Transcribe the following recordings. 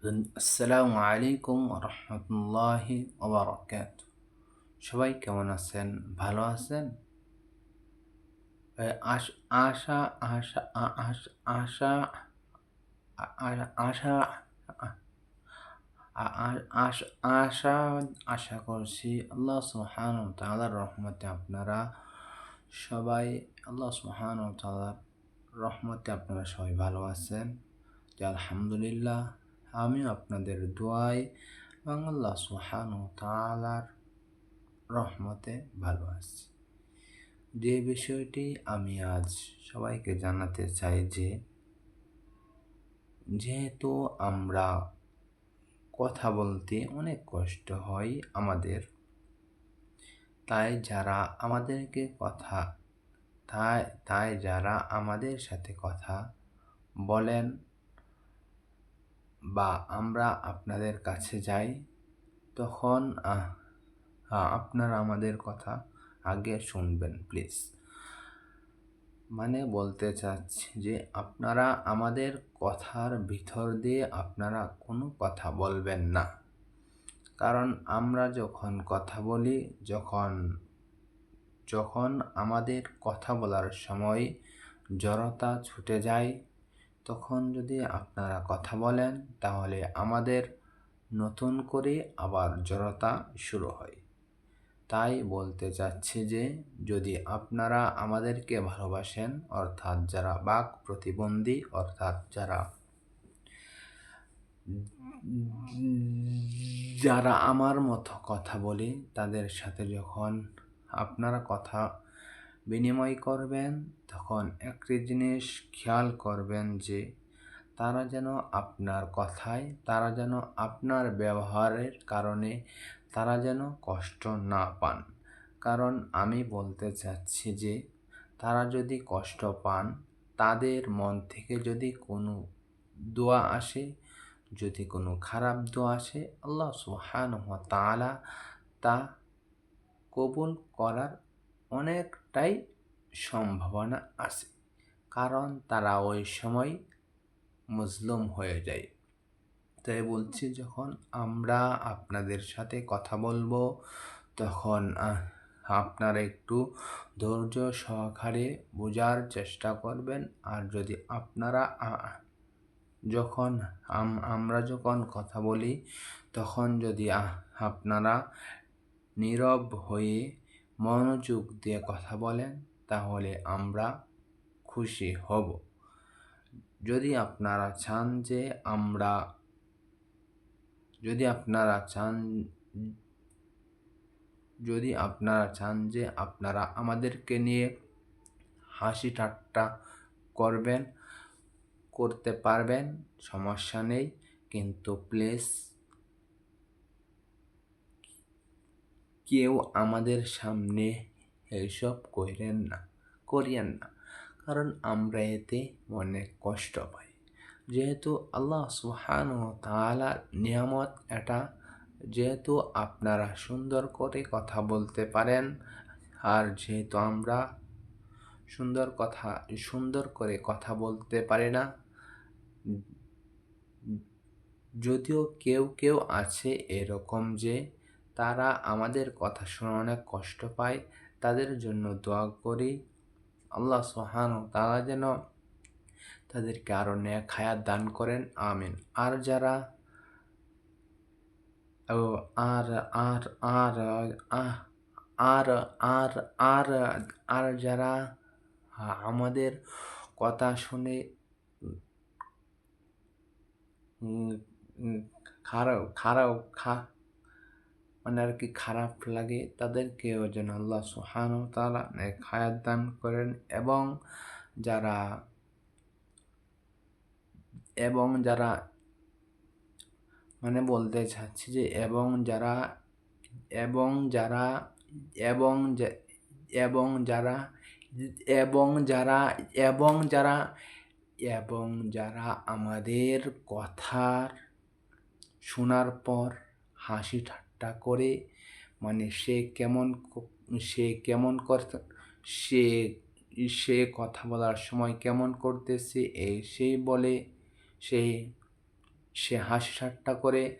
আসসালামু আলাইকুম রহমতুল্লাহি ওবরাকাত। সবাই কেমন আছেন? ভালো আছেন? আশা আশা আশা আশা, আশ- আশা করছি আল্লাহ সুহান তালার রহমতে আপনারা সবাই, আল্লাহ সুহান তালার রহমতে আপনারা সবাই ভালো আছেন। আলহামদুলিল্লাহ আমিও আপনাদের এবং আল্লাহ সুহান তালার রহমতে ভালো আছি। যে বিষয়টি আমি আজ সবাইকে জানাতে চাই যে, যেহেতু আমরা কথা বলতে অনেক কষ্ট হয় আমাদের, তাই যারা আমাদেরকে কথা, তাই তাই যারা আমাদের সাথে কথা বলেন বা আমরা আপনাদের কাছে যাই তখন আহ, আপনারা আমাদের কথা আগে শুনবেন প্লিজ মানে বলতে চাচ্ছি যে আপনারা আমাদের কথার ভিতর দিয়ে আপনারা কোনো কথা বলবেন না। কারণ আমরা যখন কথা বলি যখন যখন আমাদের কথা বলার সময় জড়তা ছুটে যায় তখন যদি আপনারা কথা বলেন, তাহলে আমাদের নতুন করে আবার জড়তা শুরু হয়। তাই বলতে চাচ্ছি যে, যদি আপনারা আমাদেরকে ভালোবাসেন, অর্থাৎ যারা বাক প্রতিবন্ধী, অর্থাৎ যারা যারা আমার মতো কথা বলে, তাদের সাথে যখন আপনারা কথা বিনিময় করবেন, তখন একটি জিনিস খেয়াল করবেন যে তারা যেন আপনার কথায়, তারা যেন আপনার ব্যবহারের কারণে তারা যেন কষ্ট না পান। কারণ আমি বলতে চাচ্ছি যে তারা যদি কষ্ট পান, তাদের মন থেকে যদি কোনো দোয়া আসে, যদি কোনো খারাপ দোয়া আসে, আল্লাহ সুহান তাআলা তা কবুল করার অনেকটাই সম্ভাবনা আছে। কারণ তারা ওই সময় মুসলুম হয়ে যায়। তাই বলছি, যখন আমরা আপনাদের সাথে কথা বলব, তখন আপনারা একটু ধৈর্য সহকারে বোঝার চেষ্টা করবেন। আর যদি আপনারা যখন আম- আমরা যখন কথা বলি, তখন যদি আপনারা নীরব হয়ে মনোযোগ দিয়ে কথা বলেন, তাহলে আমরা খুশি হব। যদি আপনারা চান যে আমরা, যদি আপনারা চান, যদি আপনারা চান যে আপনারা আমাদেরকে নিয়ে হাসি ঠাট্টা করবেন, করতে পারবেন, সমস্যা নেই, কিন্তু প্লিজ কেউ আমাদের সামনে এইসব করেন না, করিয়েন না। কারণ আমরা এতে অনেক কষ্ট পাই। যেহেতু আল্লাহ সুহান ও তালার নিয়ামত এটা, যেহেতু আপনারা সুন্দর করে কথা বলতে পারেন, আর যেহেতু আমরা সুন্দর কথা, সুন্দর করে কথা বলতে পারি না, যদিও কেউ কেউ আছে এরকম যে তারা আমাদের কথা শুনে অনেক কষ্ট পায়। তাদের জন্য দোয়া করি। আল্লাহ সোহান তারা যেন তাদেরকে আরও ন্যাক হায়াত দান করেন। আমিন। আর যারা আর আর আর আর আর আর আর যারা আমাদের কথা শুনে খারাপ খারাপ, খা আর কি খারাপ লাগে, তাদেরকেও যেন আল্লাহ সুহান তালা খায়াত দান করেন এবং যারা এবং যারা মানে বলতে চাচ্ছি যে এবং যারা এবং যারা, এবং এবং যারা এবং যারা এবং যারা এবং যারা আমাদের কথার শোনার পর হাসি ঠাট্টা করে মানে সে কেমন সে কেমন সে সে কথা বলার সময় কেমন করতেছে এই সেই বলে, সে সে হাসি ঠাট্টা করে।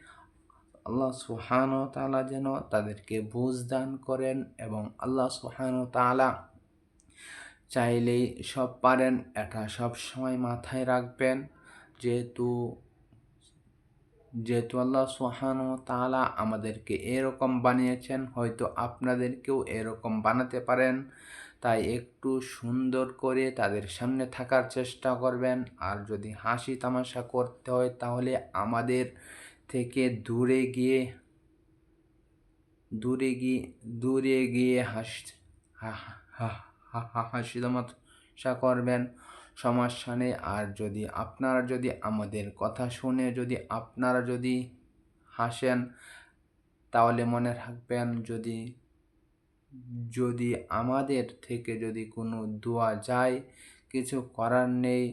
আল্লাহ সুহান তালা যেন তাদেরকে বুঝ দান করেন এবং আল্লাহ সুহান তালা চাইলেই সব পারেন। এটা সব সময় মাথায় রাখবেন। যেহেতু যেহেতু আল্লাহ সুহান তালা আমাদেরকে এরকম বানিয়েছেন, হয়তো আপনাদেরকেও এরকম বানাতে পারেন। তাই একটু সুন্দর করে তাদের সামনে থাকার চেষ্টা করবেন। আর যদি হাসি তামাশা করতে হয়, তাহলে আমাদের থেকে দূরে গিয়ে দূরে গিয়ে দূরে গিয়ে হাস হাসি তামাশা করবেন। সমস্যা নেই আর যদি আপনারা যদি আমাদের কথা শুনে যদি আপনারা যদি হাসেন, তাহলে মনে রাখবেন যদি যদি আমাদের থেকে যদি কোনো দোয়া যায়, কিছু করার নেই,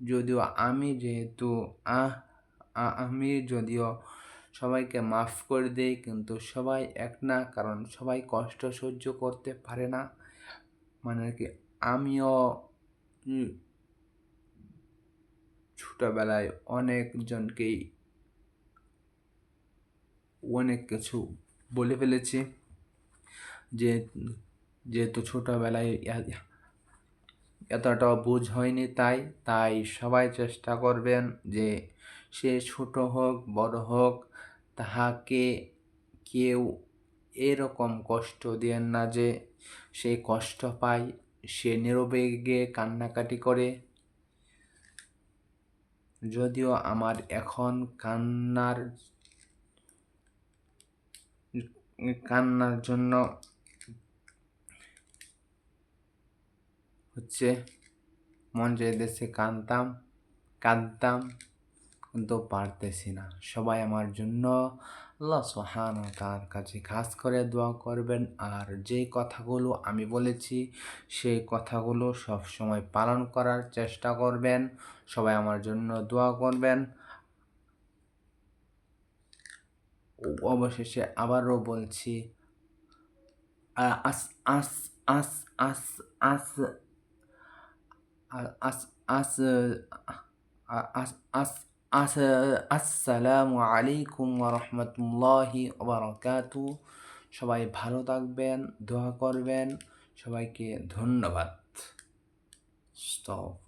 যদিও আমি যেহেতু আহ, আমি যদিও সবাইকে মাফ করে দিই, কিন্তু সবাই এক না, কারণ সবাই কষ্ট সহ্য করতে পারে না। মানে কি, আমিও ছোটোবেলায় অনেকজনকেই অনেক কিছু বলে ফেলেছি যে, যেহেতু ছোটোবেলায় এতটা বুঝ হয়নি তাই তাই সবাই চেষ্টা করবেন যে সে ছোট হোক, বড় হোক, তাহাকে কেউ এরকম কষ্ট দেন না যে সে কষ্ট পায়। সে নিরবেগে কান্নাকাটি করে, যদিও আমার এখন কান্নার কান্নার জন্য হচ্ছে মন চাইতেছে কাঁদতাম কাঁদতাম। কিন্তু পারতেছি না। সবাই আমার জন্য আল্লাহ সোহান তার কাছে খাস করে দোয়া করবেন। আর যে কথাগুলো আমি বলেছি সেই কথাগুলো সব সময় পালন করার চেষ্টা করবেন। সবাই আমার জন্য দোয়া করবেন। অবশেষে আবারও বলছি আস আস আস আস আস আস আস আস আস আসসালামু আলাইকুম রহমতুল্লাহি ওবরাকাতু সবাই ভালো থাকবেন দোয়া করবেন সবাইকে ধন্যবাদ। স্টপ।